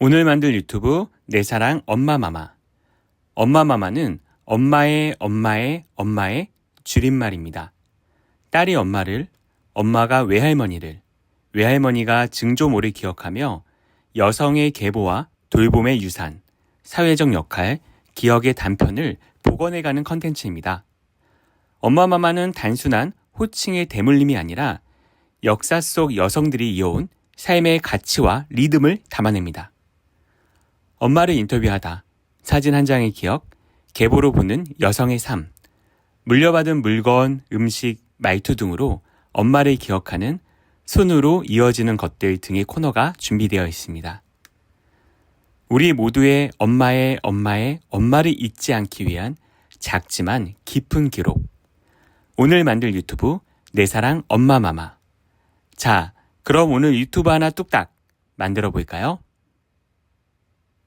오늘 만들 유튜브 내 사랑 엄마마마. 엄마마마는 엄마의 엄마의 엄마의 줄임말입니다. 딸이 엄마를, 엄마가 외할머니를, 외할머니가 증조모를 기억하며 여성의 계보와 돌봄의 유산, 사회적 역할, 기억의 단편을 복원해가는 컨텐츠입니다. 엄마마마는 단순한 호칭의 대물림이 아니라 역사 속 여성들이 이어온 삶의 가치와 리듬을 담아냅니다. 엄마를 인터뷰하다, 사진 한 장의 기억, 계보로 보는 여성의 삶, 물려받은 물건, 음식, 말투 등으로 엄마를 기억하는 손으로 이어지는 것들 등의 코너가 준비되어 있습니다. 우리 모두의 엄마의 엄마의 엄마를 잊지 않기 위한 작지만 깊은 기록. 오늘 만들 유튜브 내 사랑 엄마마마. 자, 그럼 오늘 유튜브 하나 뚝딱 만들어 볼까요?